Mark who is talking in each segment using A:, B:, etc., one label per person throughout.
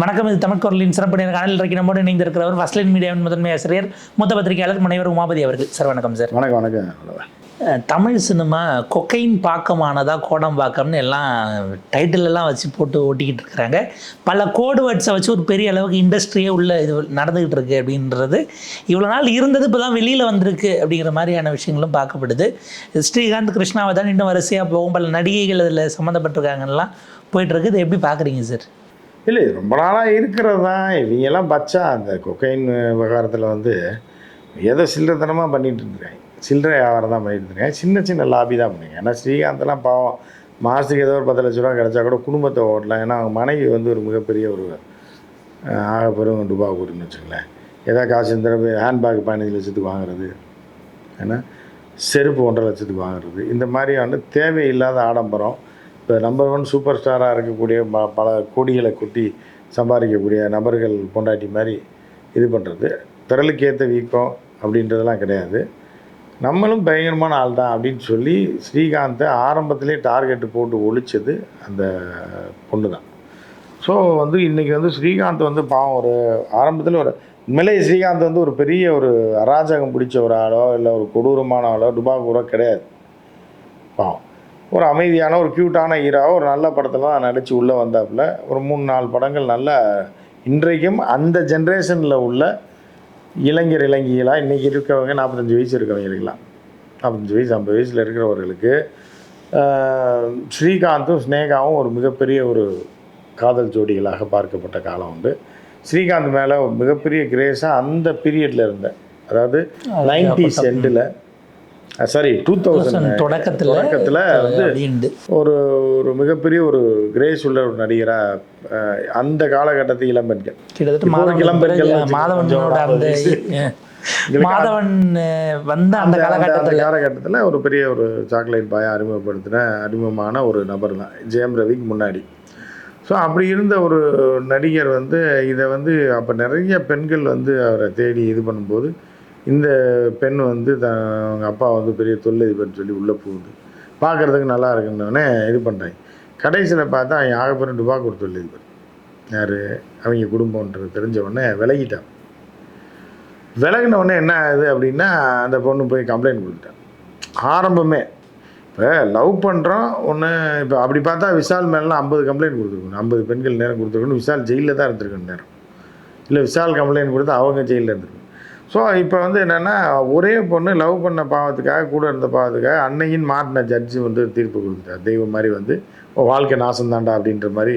A: வணக்கம் இது தமிழ் குரலின் சிறப்பு நேர்காணல் இன்றைக்கு நம்மோடு இணைந்திருக்கிறவர் ஃபஸ்ட்லைன் மீடியாவின் முதன்மை ஆசிரியர் மூத்த பத்திரிகையாளர் முனைவர் உமாபதி அவர்கள். சார் வணக்கம் சார்.
B: வணக்கம் வணக்கம்.
A: தமிழ் சினிமா கொக்கைன் பாக்கமானதா கோடம்பாக்கம்னு எல்லாம் டைட்டில் எல்லாம் வச்சு போட்டு ஓட்டிக்கிட்டு இருக்கிறாங்க. பல கோடு வேர்ட்ஸை வச்சு ஒரு பெரிய அளவுக்கு இண்டஸ்ட்ரியே உள்ள இது நடந்துகிட்டு இருக்கு அப்படின்றது. இவ்வளோ நாள் இருந்தது இப்போ தான் வெளியில் வந்திருக்கு அப்படிங்கிற மாதிரியான விஷயங்களும் பார்க்கப்படுது. ஸ்ரீகாந்த் கிருஷ்ணாவதான் இன்னும் வரிசையாக போகும். பல நடிகைகள் இதில் சம்மந்தப்பட்டிருக்காங்கலாம் போயிட்டு இருக்கு இதை எப்படி பார்க்குறீங்க சார்?
B: இல்லை இது ரொம்ப நாளாக இருக்கிறது தான். இவங்கெல்லாம் பச்சா அந்த கொக்கைன் விவகாரத்தில் வந்து ஏதோ சில்லறத்தனமாக பண்ணிகிட்டு இருந்திருக்காங்க. சில்லறை வியாபாரம் தான் பண்ணிகிட்டு இருந்திருக்காங்க. சின்ன சின்ன லாபி தான் பண்ணுங்க ஏன்னா ஸ்ரீகாந்தெல்லாம் பாவம் மாதத்துக்கு ஏதோ ஒரு பத்து லட்ச ரூபா கிடச்சா கூட குடும்பத்தை ஓட்டலாம். ஏன்னா அவங்க மனைவி வந்து ஒரு மிகப்பெரிய ஒரு அஹ், ஆக பெரும் டுபா கூட்டுன்னு வச்சுங்களேன் ஏதாவது காசு இந்த ஹேண்ட்பேக் பதினஞ்சு லட்சத்துக்கு வாங்குறது. ஏன்னா செருப்பு ஒன்றரை லட்சத்துக்கு வாங்குறது. இந்த மாதிரி வந்து தேவையில்லாத ஆடம்பரம். இப்போ நம்பர் ஒன் சூப்பர் ஸ்டாராக இருக்கக்கூடிய ப பல கோடிகளை கொட்டி சம்பாதிக்கக்கூடிய நபர்கள் பொண்டாட்டி மாதிரி இது பண்ணுறது திரளுக்கு ஏற்ற வீக்கம் அப்படின்றதெல்லாம் கிடையாது. நம்மளும் பயங்கரமான ஆள் தான் அப்படின்னு சொல்லி ஸ்ரீகாந்தை ஆரம்பத்திலே டார்கெட்டு போட்டு ஒழிச்சது அந்த பொண்ணு தான். ஸோ வந்து இன்றைக்கி வந்து ஸ்ரீகாந்த் வந்து பாவம் ஒரு ஆரம்பத்தில் ஒரு உண்மையிலே ஸ்ரீகாந்த் வந்து ஒரு பெரிய ஒரு அராஜகம் பிடிச்ச ஒரு ஆளோ இல்லை ஒரு கொடூரமான ஆளோ டுபாக்கூரோ கிடையாது. பாவம். ஒரு அமைதியான ஒரு க்யூட்டான ஹீரோவாக ஒரு நல்ல படத்தில் தான் நடித்து உள்ளே வந்தாப்புல. ஒரு மூணு நாலு படங்கள் நல்ல இன்றைக்கும் அந்த ஜென்ரேஷனில் உள்ள இளைஞர் இளைஞர்களாக இன்றைக்கி இருக்கவங்க நாற்பத்தஞ்சு வயசு இருக்கவங்களுக்கெல்லாம் நாற்பத்தஞ்சு வயசு ஐம்பது வயசில் இருக்கிறவர்களுக்கு ஸ்ரீகாந்தும் ஸ்னேகாவும் ஒரு மிகப்பெரிய ஒரு காதல் ஜோடிகளாக பார்க்கப்பட்ட காலம் உண்டு. ஸ்ரீகாந்த் மேலே ஒரு மிகப்பெரிய கிரேஸாக அந்த பீரியடில் இருந்தேன் அதாவது நைன்டிஸ் எண்டில் சாரி டூ தௌசண்ட்
A: தொடக்கத்தில்
B: தொடக்கத்தில் வந்து ஒரு ஒரு மிகப்பெரிய ஒரு கிரேஸ் உள்ள ஒரு நடிகராக அந்த காலகட்டத்து இளம்பெண்கள்.
A: கிட்டத்தட்ட
B: இளம்பெண்கள்
A: மாதவனோட அந்த மாதவன் வந்த அந்த
B: அந்த
A: காலகட்டத்தில்.
B: காலகட்டத்தில் ஒரு பெரிய ஒரு சாக்லேட் பாயை அறிமுகப்படுத்தின அறிமுகமான ஒரு நபர் தான் ஜெயம் ரவிக்கு முன்னாடி. ஸோ அப்படி இருந்த ஒரு நடிகர் வந்து இதை வந்து அப்போ நிறைய பெண்கள் வந்து அவரை தேடி இது பண்ணும்போது இந்த பெண் வந்து த அவங்க அப்பா வந்து பெரிய தொழிலதிபர்னு சொல்லி உள்ளே போகுது. பார்க்குறதுக்கு நல்லா இருக்குன்னொடனே இது பண்ணுறாங்க கடைசியில் பார்த்தா அவங்க ஆகப்பெரும் டுபாக்கு ஒரு தொழிலதிபர். யார்? அவங்க குடும்பம்ன்றது தெரிஞ்ச உடனே விலகிட்டான். விலகின உடனே என்ன ஆகுது அப்படின்னா அந்த பொண்ணு போய் கம்ப்ளைண்ட் கொடுத்துட்டான் ஆரம்பமே இப்போ லவ் பண்ணுறோம் ஒன்று இப்போ அப்படி பார்த்தா விஷால் மேலாம் ஐம்பது கம்ப்ளைண்ட் கொடுத்துருக்கணும். ஐம்பது பெண்கள் நேரம் கொடுத்துருக்கணும். விஷால் ஜெயிலில் தான் இருந்திருக்கணும் நேரம். இல்லை விஷால் கம்ப்ளைண்ட் கொடுத்து அவங்க ஜெயிலில் இருந்திருக்கணும். ஸோ இப்போ வந்து என்னென்னா ஒரே பொண்ணு லவ் பண்ண பாவத்துக்காக கூட இருந்த பாவத்துக்காக அன்னையின் மாட்டின ஜட்ஜு வந்து தீர்ப்பு கொடுத்துட்டார். தெய்வம் மாதிரி வந்து "உன் வாழ்க்கை நாசம் தாண்டா அப்படின்ற மாதிரி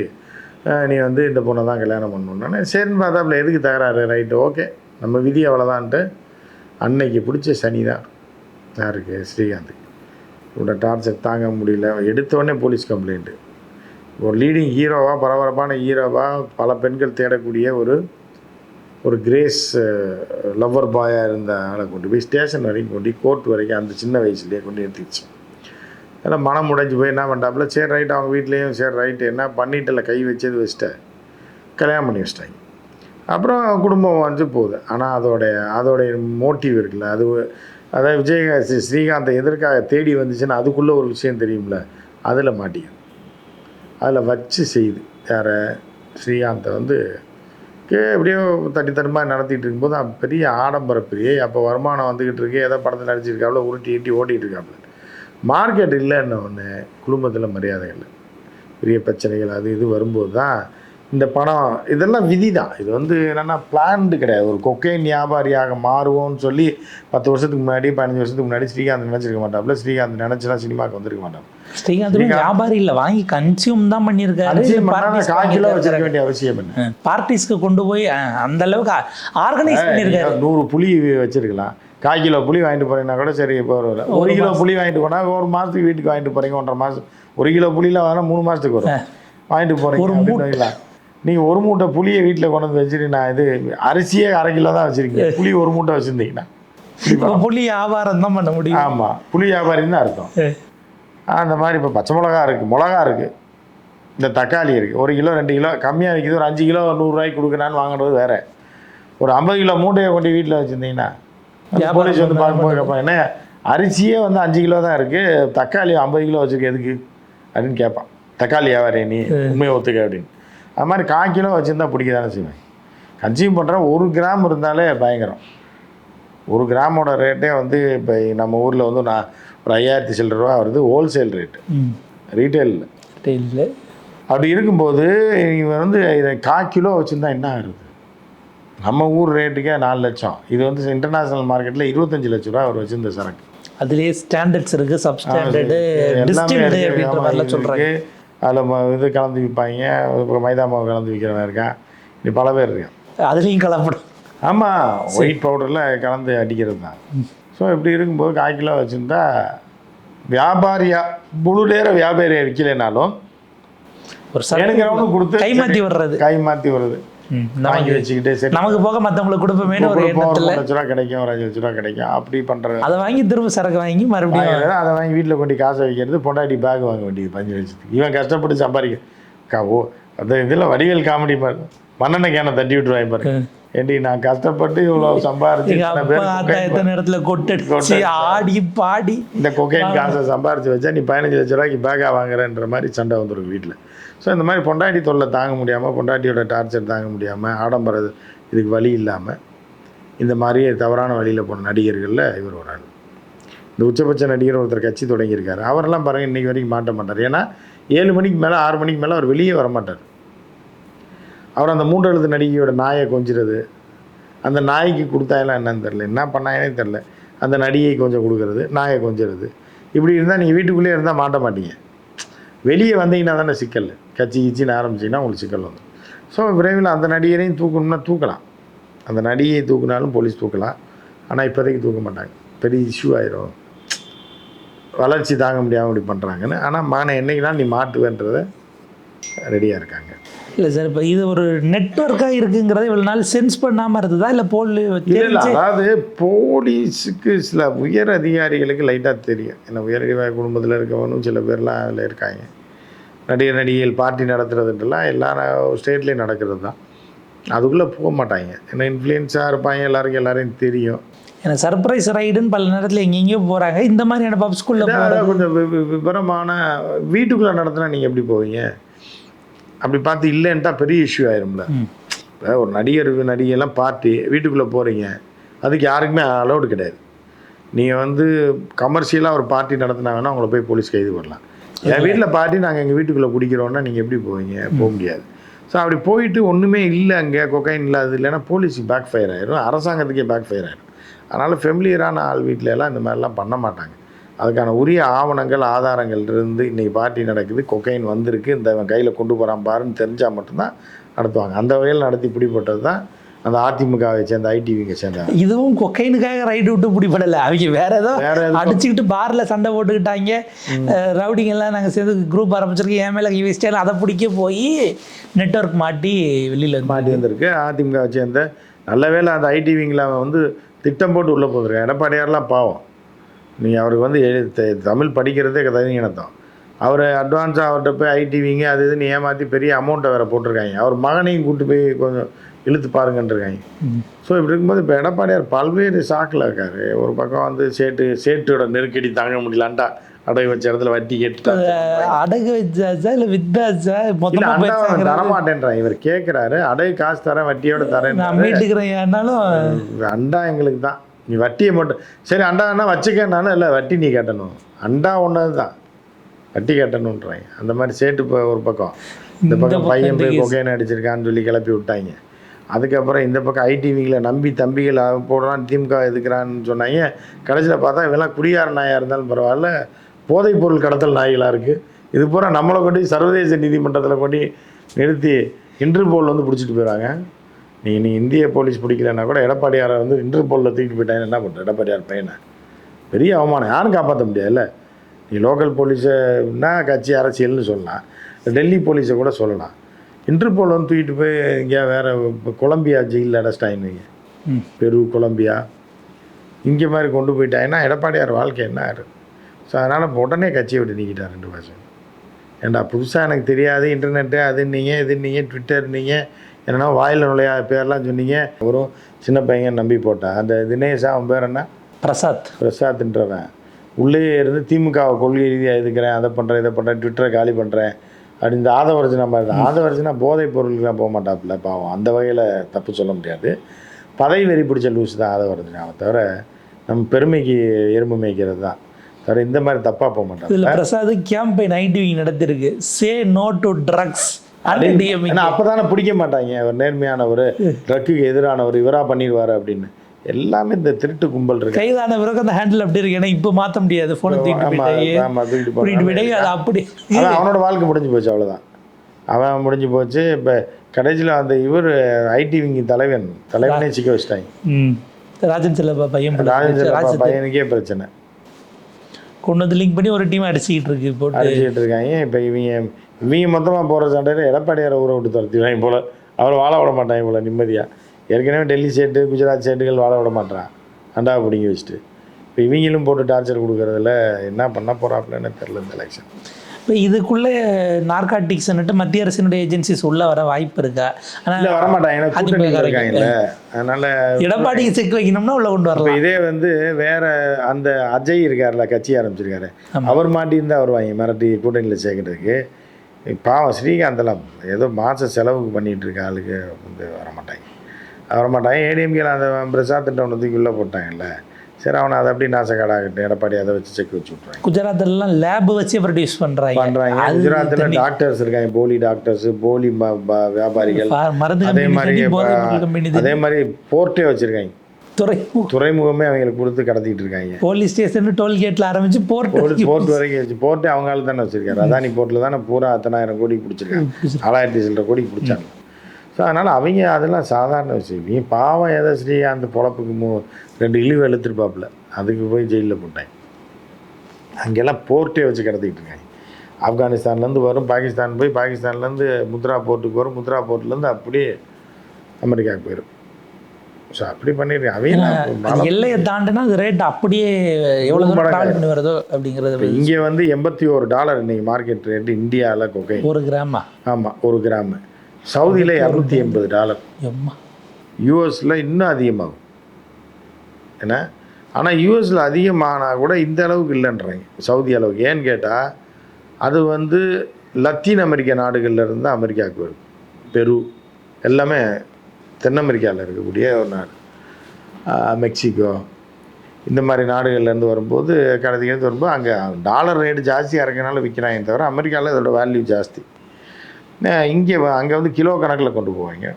B: நீ வந்து இந்த பொண்ணை தான் கல்யாணம் பண்ணணுன்னே சரின்னு பார்த்தாப்புல எதுக்கு தகராறு? Right okay. நம்ம விதி அவ்வளோதான்ட்டு அன்னைக்கு பிடிச்ச சனி தான். யாருக்கு? ஸ்ரீகாந்த். இவரோட டார்ச்சர் தாங்க முடியல. எடுத்தவொடனே போலீஸ் கம்ப்ளைண்ட்டு ஒரு லீடிங் ஹீரோவாக பரபரப்பான ஹீரோவாக பல பெண்கள் தேடக்கூடிய ஒரு ஒரு கிரேஸ் லவ்வர் பாயாக இருந்த ஆளை கொண்டு போய் ஸ்டேஷன் வரைக்கும் கொண்டு கோர்ட் வரைக்கும் அந்த சின்ன வயசுலேயே கொண்டு நிறுத்திடுச்சு ஏன்னா மனம் முடிஞ்சு போய் என்ன பண்ணுறாப்புல சரி ரைட் அவங்க வீட்லேயும் சரி ரைட்டு என்ன பண்ணிட்டல கை வச்சது வச்சுட்டேன் கல்யாணம் பண்ணி வச்சிட்டாங்க. அப்புறம் குடும்பம் வந்து போகுது. ஆனால் அதோடைய அதோடைய மோட்டிவ் இருக்குல்ல அது அதாவது விஜயகாந்த் ஸ்ரீகாந்தை எதற்காக தேடி வந்துச்சுன்னா அதுக்குள்ளே ஒரு விஷயம் தெரியும்ல அதில் மாட்டிக்கும் அதில் வச்சு செய்யுது யாரை ஸ்ரீகாந்தை வந்து எப்படியோ தட்டி தட்டுமா நடத்திட்டு இருக்கும்போது பெரிய ஆடம்பர பெரிய அப்போ வருமானம் வந்துக்கிட்டு இருக்கு. ஏதோ படத்தில் நடிச்சிருக்காப்புல உருட்டி ஈட்டி ஓட்டிகிட்டு இருக்காப்புல மார்க்கெட் இல்லைன்ன ஒன்று குடும்பத்தில் மரியாதை இல்லை. பெரிய பிரச்சனைகள் அது இது வரும்போது தான் இந்த படம் இதெல்லாம் விதி தான் இது வந்து என்னென்னா பிளான்டு கிடையாது. ஒரு கொக்கைன் வியாபாரியாக மாறுவோம்னு சொல்லி பத்து வருஷத்துக்கு முன்னாடி பதினஞ்சு வருஷத்துக்கு முன்னாடி ஸ்ரீகாந்த் நினச்சிருக்க மாட்டாப்புல. ஸ்ரீகாந்த் நினச்சினா சினிமாவுக்கு வந்திருக்க மாட்டான்.
A: ஸ்ரீகாந்த் வியாபாரி இல்லை. வாங்கி கன்சியூம் தான் பண்ணியிருக்காரு.
B: வச்சிருக்க வேண்டிய அவசியம் என்ன?
A: பார்ட்டிஸ்க்கு கொண்டு போய் அந்த அளவுக்கு ஆர்கனைஸ் பண்ணியிருக்காரு.
B: நூறு புளி வச்சிருக்கலாம். கால் கிலோ புளி வாங்கிட்டு போறீங்கன்னா கூட சரி இப்போ ஒரு கிலோ புளி வாங்கிட்டு போனால் ஒரு மாதத்துக்கு வீட்டுக்கு வாங்கிட்டு போகிறீங்க ஒன்றரை மாதம் ஒரு கிலோ புளியில் வேணால் மூணு மாதத்துக்கு வரும். வாங்கிட்டு போகிறீங்க அப்படின்னு நீங்கள் ஒரு மூட்டை புளியை வீட்டில் கொண்டு வந்து வச்சுட்டு நான் இது அரிசியே அரை கிலோ தான் வச்சுருக்கீங்க. புளி ஒரு மூட்டை வச்சுருந்தீங்கன்னா.
A: புள்ளி வியாபாரம் தான் பண்ண முடியும்.
B: ஆமாம் புளி வியாபாரின்னு தான் அர்த்தம்.
A: அஹ்,
B: அந்த மாதிரி இப்போ பச்சை மிளகா இருக்குது மிளகா இருக்குது இந்த தக்காளி இருக்குது ஒரு கிலோ ரெண்டு கிலோ கம்மியாக விற்கிது ஒரு அஞ்சு கிலோ நூறுரூவாய்க்கு கொடுக்குறான்னு வாங்குறது வேறு. ஒரு ஐம்பது கிலோ மூட்டையை கொண்டு வீட்டில் வச்சுருந்தீங்கன்னா போலீஸ் வந்து பார்க்கும்போது கேட்பான் என்ன அரிசியே வந்து அஞ்சு கிலோ தான் இருக்குது தக்காளி ஐம்பது கிலோ வச்சுருக்க எதுக்கு? அப்படின்னு கேட்பான். தக்காளி வியாபாரி நீ உண்மையை ஒத்துக்க அப்படின்னு. அது மாதிரி கால் கிலோ வச்சுருந்தா பிடிக்க தானே செய்வேன். கன்சியூம் பண்ணுற ஒரு கிராம் இருந்தாலே பயங்கரம். ஒரு கிராமோட ரேட்டே வந்து இப்போ நம்ம ஊரில் வந்து நான் ஒரு ஐயாயிரத்தி சில்லற ரூபா வருது. Wholesale rate. ரீட்டெயிலில்.
A: இல்லை
B: அப்படி இருக்கும்போது இவன் வந்து இதை கால் கிலோ வச்சுருந்தா என்ன ஆகுது நம்ம ஊர் ரேட்டுக்கே நாலு லட்சம். இது வந்து இன்டர்நேஷ்னல் மார்க்கெட்டில் இருபத்தஞ்சி லட்ச ரூபா அவர் வச்சிருந்த சரக்கு.
A: அதுலயே ஸ்டாண்டர்ட்ஸ் இருக்கு. சப் ஸ்டாண்டர்டு
B: எல்லாமே
A: டிஸ்டில்டு
B: இருக்கு.
A: அப்படின்ற மாதிரிலாம்.
B: அதில் இது கலந்து விற்பாங்க இப்போ மைதா மாவு கலந்து விற்கிறவன் இருக்கான். இப்படி பல பேர் இருக்கான்.
A: அதுலயும் கலப்படம்.
B: ஆமாம் ஒயிட் பவுடரில் கலந்து அடிக்கிறது தான். ஸோ இப்படி இருக்கும்போது கால் கிலோ வச்சுருந்தா வியாபாரியா முழு நேர வியாபாரியா விற்கலைனாலும்
A: ஒரு சரக்கு
B: கொடுத்து
A: கைமாத்தி வர்றது
B: கை மாற்றி வருது
A: ம்,
B: வாங்கி வச்சுக்கிட்டு சரி
A: நமக்கு போக மத்தவங்களுக்கு கொடுப்போமேனு ஒரு எண்ணத்துல.
B: லட்ச ரூபா கிடைக்கும் ஒரு அஞ்சு லட்ச ரூபா கிடைக்கும். அப்படி பண்ணுறது
A: அதை வாங்கி திரும்ப சரக்கு வாங்கி மறுபடியும்
B: அதை வாங்கி வீட்டில் கொண்டு காசை வைக்கிறது பொண்டாட்டி பேக் வாங்க வேண்டியது பஞ்சு லட்சத்துக்கு. இவன் கஷ்டப்பட்டு சம்பாதிக்க. ஓ அந்த இதில் வடிவேல் காமெடி பாரு. மண்ணெண்ணை கேனை தட்டி விட்டுருவாங்க பாரு. ஏண்டி நான் கஷ்டப்பட்டு இவ்வளோ சம்பாரிச்சு
A: நேரத்துல கொட்டடிச்சு ஆடி பாடி.
B: இந்த கொக்கைன் காசை சம்பாரிச்சு வச்சா நீ பதினஞ்சு லட்ச ரூபாய்க்கு பேக்கா வாங்குறன்ற மாதிரி சண்டை வந்துடும் வீட்டில் ஸோ இந்த மாதிரி பொண்டாட்டி தொல்லை தாங்க முடியாமல் பொண்டாட்டியோட டார்ச்சர் தாங்க முடியாமல் ஆடம்பர இதுக்கு வழி இல்லாமல் இந்த மாதிரி தவறான வழியில் போன நடிகர்களில் இவர் ஒரு ஆள். இந்த உச்சபட்ச நடிகர் ஒருத்தர் கட்சி தொடங்கியிருக்காரு. அவரெல்லாம் பாருங்கள் இன்றைக்கி வரைக்கும் மாட்ட மாட்டார் ஏன்னா ஏழு மணிக்கு மேலே ஆறு மணிக்கு மேலே அவர் வெளியே வர மாட்டார் அவர் அந்த மூன்று எழுத்து நடிகையோட நாயை கொஞ்சிறது அந்த நாய்க்கு கொடுத்தாயெல்லாம் என்னன்னு தெரில என்ன பண்ணாயனே தெரில அந்த நடிகை கொஞ்சம் கொடுக்கறது நாயை கொஞ்சிறது. இப்படி இருந்தால் நீங்கள் வீட்டுக்குள்ளேயே இருந்தால் மாட்ட மாட்டீங்க. வெளியே வந்தீங்கன்னா தானே சிக்கல். கட்சி கிச்சின்னு ஆரம்பிச்சிங்கன்னா உங்களுக்கு சிக்கல் வந்துடும் ஸோ விரைவில் அந்த நடிகரையும் தூக்கணும்னா தூக்கலாம். அந்த நடிகையை தூக்குனாலும் போலீஸ் தூக்கலாம். ஆனால் இப்போதைக்கு தூக்க மாட்டாங்க. பெரிய இஷ்யூ ஆயிரும். வளர்ச்சி தாங்க முடியாமல் இப்படி பண்ணுறாங்கன்னு ஆனால் மகனை என்னைக்குனா நீ மாட்டுவேன்றத ரெடியாக இருக்காங்க.
A: இல்ல சார் இப்ப இது ஒரு நெட்வொர்க்கா இருக்குங்கிறத இவ்வளவு நாள் சென்ஸ் பண்ணாம இருந்ததா? இல்ல போல்
B: அதாவது போலீஸுக்கு சில உயர் அதிகாரிகளுக்கு லைட்டாக தெரியும். ஏன்னா உயர் அதிகாரி குடும்பத்தில் இருக்கவனும் சில பேர்லாம் அதில் இருக்காங்க. நடிகர் நடிகைகள் பார்ட்டி நடத்துறதுன்றலாம் எல்லா ஸ்டேட்லேயும் நடக்கிறது தான் அதுக்குள்ளே போக மாட்டாங்க. ஏன்னா இன்ஃப்ளூயன்ஸாக இருப்பாங்க. எல்லாருக்கும் எல்லாரையும் தெரியும்.
A: எனக்கு சர்ப்ரைஸ் ரைடுன்னு பல நேரத்துல எங்கெங்கேயோ போறாங்க. இந்த மாதிரியான பப் ஸ்கூல்ல
B: கொஞ்சம் விவரமான வீட்டுக்குள்ளே நடத்தினா நீங்கள் எப்படி போவீங்க? அப்படி பார்த்து இல்லைன்ட்டா பெரிய இஷ்யூ ஆயிரும்ல. இப்போ ஒரு நடிகர் நடிகையெல்லாம் பார்ட்டி வீட்டுக்குள்ளே போகிறீங்க அதுக்கு யாருக்குமே அலௌடு கிடையாது. நீங்கள் வந்து கமர்ஷியலாக ஒரு பார்ட்டி நடத்துனாங்கன்னா அவங்கள போய் போலீஸ் கைது பண்ணலாம். என் வீட்டில் பார்ட்டி நாங்கள் எங்கள் வீட்டுக்குள்ளே குடிக்கிறோன்னா நீங்கள் எப்படி போவீங்க? போக முடியாது. ஸோ அப்படி போயிட்டு ஒன்றுமே இல்லை அங்கே கொக்கைன் இல்லாது இல்லைன்னா போலீஸுக்கு பேக் ஃபயர் ஆயிரும். அரசாங்கத்துக்கே பேக் ஃபயர் ஆயிரும். அதனால் ஃபெமிலியரான ஆள் வீட்டில எல்லாம் இந்த மாதிரிலாம் பண்ண மாட்டாங்க. அதுக்கான உரிய ஆவணங்கள் ஆதாரங்கள் இருந்து இன்றைக்கி பார்ட்டி நடக்குது. கொக்கைன் வந்திருக்கு. இந்த கையில் கொண்டு போகிறான் பாருன்னு தெரிஞ்சால் மட்டும்தான் நடத்துவாங்க. அந்த வகையில் நடத்தி பிடிப்பட்டது தான் அந்த அதிமுகவை சேர்ந்த ஐடிவிங்க சேர்ந்தாங்க
A: இதுவும் கொக்கைனுக்காக ரைடு விட்டு பிடிபடல. அவங்க வேற ஏதோ அடிச்சுக்கிட்டு பார்ல சண்டை போட்டுக்கிட்டாங்க. அஹ் ரவுடிங்க எல்லாம் நாங்க சேர்ந்து குரூப் ஆரம்பிச்சிருக்கோம். என் மேல யூஎஸ்டியில் அதை பிடிக்க போய் நெட்வொர்க் மாட்டி வெளியில
B: மாட்டி வந்திருக்கு. அதிமுகவை சேர்ந்த நல்ல வேளை அந்த ஐடிவிங்கில் அவன் வந்து திட்டம் போட்டு உள்ளே போந்திருக்கான் எடப்பாடியார்லாம் பாவம். நீங்கள் அவருக்கு வந்து எழு தமிழ் படிக்கிறதே தனி இனத்தம் அவர் அட்வான்ஸாக அவர்கிட்ட போய் ஐடிவிங்க அது இதுன்னு ஏமாற்றி பெரிய அமௌண்ட்டை வேறு போட்டிருக்காங்க. அவர் மகனையும் கூட்டு போய் கொஞ்சம் இழுத்து பாருங்கன்றிருக்காங்க. ஸோ இப்படி இருக்கும்போது இப்போ எடப்பாடியார் பல்வேறு சாக்கில் இருக்காரு. ஒரு பக்கம் வந்து சேட்டு சேட்டோட நெருக்கடி தாங்க முடியலான்டா அடகு வச்ச இடத்துல வட்டி கேட்டுட்டா.
A: அஹ் அடகு வச்சாச்சா இல்ல வித்தாச்சா? மொத்தமா
B: தரமாட்டேன்றான் இவர் கேட்குறாரு அடகு காசு தரேன் வட்டியோட தரேன்
A: நான் மீட்டுக்கிறேன் ஏன்னாலும்
B: அண்டா எங்களுக்கு தான் நீ வட்டியை மட்டும் சரி அண்டான்னா வச்சுக்கனாலும் இல்லை வட்டி நீ கட்டணும். அண்டா ஒன்றது தான் வட்டி கட்டணுன்றாங்க அந்த மாதிரி சேட்டு இப்போ ஒரு பக்கம். இந்த பக்கம் பையன் போய். கொகைன் அடிச்சிருக்கான்னு சொல்லி கிளப்பி விட்டாங்க. அதுக்கப்புறம் இந்த பக்கம் ஐடிவிங்களை நம்பி தம்பிகள் போடுறான் திமுக எதுக்குறான்னு சொன்னாங்க. கடைசியில் பார்த்தா இவெல்லாம் குடியார நாயாக இருந்தாலும் பரவாயில்ல. போதைப் பொருள் கடத்தல் நாய்களாக இருக்குது இது பூரா நம்மளை கொண்டு சர்வதேச நீதிமன்றத்தில் கொண்டு நிறுத்தி இன்டர்போல் வந்து பிடிச்சிட்டு போயிடுறாங்க நீ நீ இந்திய போலீஸ் பிடிக்கலன்னா கூட எடப்பாடியாரை வந்து இன்டர்போலில் தூக்கிட்டு போயிட்டாங்க என்ன பண்ணுற எடப்பாடியார் பையனை. பெரிய அவமானம். யாரும் காப்பாற்ற முடியாதுல்ல? நீ லோக்கல் போலீஸைனா கட்சி அரசியல்னு சொல்லலாம். டெல்லி போலீஸை கூட சொல்லலாம். இன்டர்போல் வந்து தூக்கிட்டு போய் இங்கே வேறு கொலம்பியா ஜெயிலில் அடைச்சிட்டாங்க
A: ம்.
B: பெரு கொலம்பியா. இங்கே மாதிரி கொண்டு போயிட்டாங்கன்னா எடப்பாடியார் வாழ்க்கை என்ன ஆயிரும் ஸோ அதனால் உடனே கட்சியை விட்டு நீக்கிட்டார் ரெண்டு வருஷம் ஏண்டா புதுசாக எனக்கு தெரியாது இன்டர்நெட்டு அதுன்னீங்க இதுன்னீங்க ட்விட்டர் நீங்கள் என்னன்னா வாயில் நுழையா பேர்லாம் சொன்னீங்க. ஒரு சின்ன பையன் நம்பி போட்டான். அந்த தினேஷ் அவன் பேர் என்ன?
A: பிரசாத்.
B: பிரசாத்ன்றவன். உள்ளே இருந்து திமுகவை கொள்கை ரீதியாக எதுக்குறேன் அதை பண்ணுறேன் இதை பண்ணுறேன் ட்விட்டரை காலி பண்ணுறேன் அப்படி இந்த ஆதவர்ஜனா மாதிரி தான். ஆதவர்ஜனா போதைப் பொருளுக்குலாம் போக மாட்டாப்புல பாவம். அந்த வகையில் தப்பு சொல்ல முடியாது. பதவி வெறி பிடிச்ச லூஸ் தான் ஆதவர்ஜனாவை தவிர நம்ம பெருமைக்கு எறும்பு மேய்க்கிறது தான். தவிர இந்த மாதிரி தப்பாக போக மாட்டாங்க
A: Prasad campaign ஐடிவிங் நடத்திருக்கு. Say no to drugs and DME
B: ஏன்னா அப்போ தானே பிடிக்க மாட்டாங்க. அவர் நேர்மையானவர் ட்ரக்குக்கு எதிரானவர் இவராக பண்ணிடுவார் அப்படின்னு. எல்லாமே இந்த திருட்டு கும்பல் இருக்கு.
A: கைதான பிறகு அந்த ஹேண்டில் அப்படி இருக்கு. ஏன்னா இப்போ மாற்ற முடியாது. ஃபோனை தூக்கிட்டு அது அப்படி.
B: அவனோட வாழ்க்கை முடிஞ்சு போச்சு அவ்வளோதான் அவன் முடிஞ்சு போச்சு இப்போ கடைசியில் அந்த இவர் ஐடி விங்கி தலைவன் தலைவனே சிக்க வச்சிட்டாங்க.
A: ராஜன் செல்லப்பா பையன்
B: ராஜேந்திர
A: ராஜ
B: பையனுக்கே பிரச்சனை.
A: கொண்டு வந்து லிங்க் பண்ணி ஒரு டீம் அடிச்சுக்கிட்டு இருக்கு போட்டு.
B: அடிச்சுட்டு இருக்காங்க. இப்போ இவங்க இவங்க மொத்தமாக போகிற சண்டையில் எடப்பாடியாரை ஊரை விட்டு துரத்திடுவாங்க போல். அவர் வாழ விட மாட்டாங்க போல் நிம்மதியாக ஏற்கனவே டெல்லி ஸ்டேட்டு குஜராத் ஸ்டேட்டுகள் வாழ விட மாட்டான். அண்டாவை பிடிங்கி வச்சுட்டு. இப்போ இவங்களும் போட்டு டார்ச்சர் கொடுக்கறதுல என்ன பண்ண போகிறாப்புலன்னு தெரில இந்த எலெக்ஷன்
A: இப்போ இதுக்குள்ளே நார்காட்டிக்ஸ்ன்னுட்டு மத்திய அரசினுடைய ஏஜென்சிஸ் உள்ள வர வாய்ப்பு இருக்கா?
B: இல்லை
A: ஆனால்
B: வரமாட்டாங்க இருக்காங்கல்ல அதனால்
A: எடப்பாடி செக் வைக்கணும்னா உள்ள கொண்டு வரலாம்.
B: இதே வந்து வேற அந்த அஜய் இருக்கார்ல கட்சி ஆரம்பிச்சிருக்காரு. அவர் மாட்டியிருந்தா வருவாங்க மிரட்டி கூட்டணியில் சேர்க்கறதுக்கு. பாவம் ஸ்ரீகாந்தெல்லாம் ஏதோ மாத செலவுக்கு பண்ணிட்டு இருக்க ஆளுக்கு வந்து வரமாட்டாங்க. வரமாட்டாங்க. ஏடிஎம்கேல அந்த பிரசாத் திட்டம் ஒன்று தூக்கி உள்ளே போட்டாங்கல்ல சரி அவனை அதை அப்படி நாசக்காடாகட்டும். எடப்பாடி அதை வச்சு செக் வச்சு விட்ருவாங்க
A: குஜராத்லாம் லேப் வச்சு ப்ரொடியூஸ்
B: பண்ணுறாங்க
A: அது
B: குஜராத்தில். டாக்டர்ஸ் இருக்காங்க. போலி டாக்டர்ஸ் போலி வியாபாரிகள். அதே மாதிரி அதே மாதிரி போர்ட்டே வச்சுருக்காங்க.
A: துறை
B: துறைமுகமே அவங்களுக்கு கொடுத்து கடத்திட்டு இருக்காங்க.
A: போலீஸ் ஸ்டேஷன் டோல்கேட்ல ஆரம்பிச்சு போர்ட்
B: போர்ட் வரைக்கும் வச்சு போர்ட்டே அவங்க ஆளு தானே வச்சிருக்காரு. அதானி போர்ட்டில் தானே பூரா அத்தனாயிரம் கோடிக்கு பிடிச்சிருக்காங்க. நாலாயிரத்தி சில்லற கோடிக்கு பிடிச்சாங்க. ஸோ அதனால் அவங்க அதெல்லாம் சாதாரண விஷயம். நீ பாவம் ஏதோ ஸ்ரீகாந்த் பொழப்புக்கு மூ ரெண்டு இழிவு எழுத்துருப்பாப்புல. அதுக்கு போய் ஜெயிலில் போட்டாங்க. அங்கெல்லாம் போர்ட்டே வச்சு கடத்திக்கிட்டு இருக்காங்க. ஆப்கானிஸ்தான்லேருந்து வரும் பாகிஸ்தான் போய் பாகிஸ்தான்லேருந்து முத்ரா போர்ட்டுக்கு வரும் முத்ரா போர்ட்லேருந்து அப்படியே அமெரிக்காவுக்கு போயிடும் ஸோ அப்படி அவங்க
A: அது எல்லையை தாண்டினா அது ரேட் அப்படியே
B: மடங்கு
A: டிராவல் பண்ணி வருதோ அப்படிங்கிறது
B: இங்கே வந்து எண்பத்தி ஒரு டாலர் இன்னைக்கு மார்க்கெட் ரேட்டு இந்தியாவில் கொக்கை
A: ஒரு கிராமா?
B: ஆமாம் ஒரு கிராமு. சவுதியில் இரநூத்தி எண்பது டாலர் யூஎஸில் இன்னும் அதிகமாகும். ஏன்னா ஆனால் யூஎஸில் அதிகமானா கூட இந்த அளவுக்கு இல்லைன்றாங்க. சவுதி அளவுக்கு. ஏன்னு கேட்டால் அது வந்து லத்தீன் அமெரிக்க நாடுகள்ல இருந்து அமெரிக்காவுக்கு வருது. பெரு. எல்லாமே தென் அமெரிக்காவில் இருக்கக்கூடிய ஒரு நாடு. மெக்சிகோ. இந்த மாதிரி நாடுகள்லேருந்து வரும்போது கடத்திலேருந்து வரும்போது அங்கே டாலர் ரேட்டு ஜாஸ்தியாக இருக்கனால விற்கிறாங்க தவிர அமெரிக்காவில் இதோட வேல்யூ ஜாஸ்தி. இங்கே அங்கே வந்து கிலோ கணக்கில் கொண்டு போவாங்க.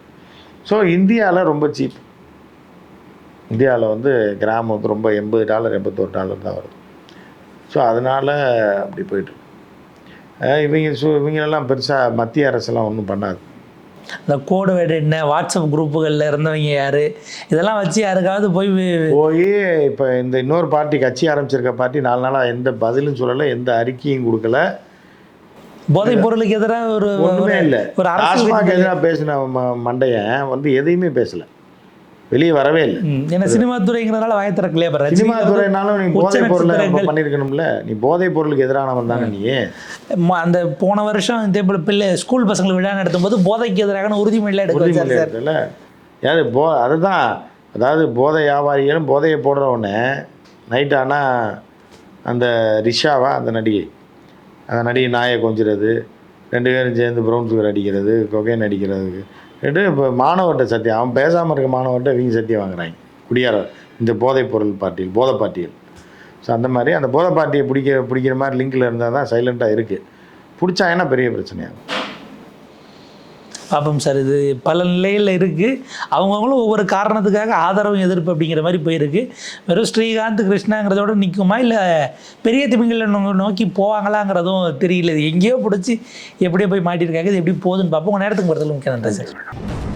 B: ஸோ இந்தியாவில் ரொம்ப சீப் இந்தியாவில் வந்து கிராம் வந்து ரொம்ப எண்பது டாலர் எண்பத்தோரு டாலர் தான் வருது. ஸோ அதனால் அப்படி போயிட்டு இவங்க சு இவங்களெல்லாம் பெருசாக மத்திய அரசெல்லாம் ஒன்றும் பண்ணாது.
A: இந்த கோடு வேடு என்ன வாட்ஸ்அப் குரூப்புகளில் இருந்தவங்க யாரு? இதெல்லாம் வச்சு யாருக்காவது போய்
B: போய் இப்போ இந்த இன்னொரு பார்ட்டி கட்சி ஆரம்பிச்சிருக்க பார்ட்டி நாலு நாளாக எந்த பதிலும் சொல்லலை எந்த அறிக்கையும் கொடுக்கல.
A: போதைப் பொருளுக்கு எதிராக ஒரு
B: ஒன்றுமே இல்லை.
A: ஒரு அரசு
B: டாஸ்மாக் எதிராக பேசின மண்டையன் வந்து எதையுமே பேசலை. வெளியே வரவே இல்லை.
A: ஏன்னா சினிமா துறைங்கிறதுனால வாய திறக்கலையே
B: சினிமா துறைனாலும் நீ போதைப் பொருளை. பண்ணியிருக்கணும்ல. நீ போதைப் பொருளுக்கு எதிரானவன் தானே நீ.
A: அந்த போன வருஷம் இதே போல பிள்ளை ஸ்கூல் பசங்களுக்கு விழா நடத்தும் போது போதைக்கு எதிராக உறுதிமொழியில் எடுக்க வச்சார்
B: உறுதிமொழி
A: சார்
B: எடுத்துல யாரு போ அதுதான். அதாவது போதை வியாபாரிகளும் போதையை போடுறவனே நைட் ஆனால் அந்த ரிஷாவா அந்த நடிகை. அந்த நடிகை நாயை கொஞ்சிறது ரெண்டு பேரும் சேர்ந்து ப்ரௌன் சுகர் அடிக்கிறது கொகைன் அடிக்கிறதுக்கு ரெண்டு இப்போ மாணவர்கிட்ட சத்தியம். அவன் பேசாமல் இருக்க மாணவர்கிட்ட இவங்க சத்தியம் வாங்குறாங்க. குடியார இந்த போதைப் பொருள் பார்ட்டியல் போதை பார்ட்டியல் ஸோ அந்த மாதிரி அந்த போதை பார்ட்டியை பிடிக்க பிடிக்கிற மாதிரி லிங்கில் இருந்தால் தான் சைலண்ட்டாக இருக்குது பிடிச்சாங்கன்னா பெரிய பிரச்சனையாகும்
A: பார்ப்போம் சார். இது பல நிலையில் இருக்குது அவங்கவுங்களும் ஒவ்வொரு காரணத்துக்காக ஆதரவும் எதிர்ப்பு அப்படிங்கிற மாதிரி போயிருக்கு. வெறும் ஸ்ரீகாந்த் கிருஷ்ணாங்கிறதோட நிற்குமா இல்லை பெரிய திமிங்களை நோக்கி போவாங்களாங்கிறதும் தெரியல. இது எங்கேயோ பிடிச்சி எப்படியோ போய் மாட்டியிருக்காங்க. இது எப்படி போகுதுன்னு பார்ப்போம் உங்கள் நேரத்துக்கு வரதுல முக்கிய நன்றி சார்.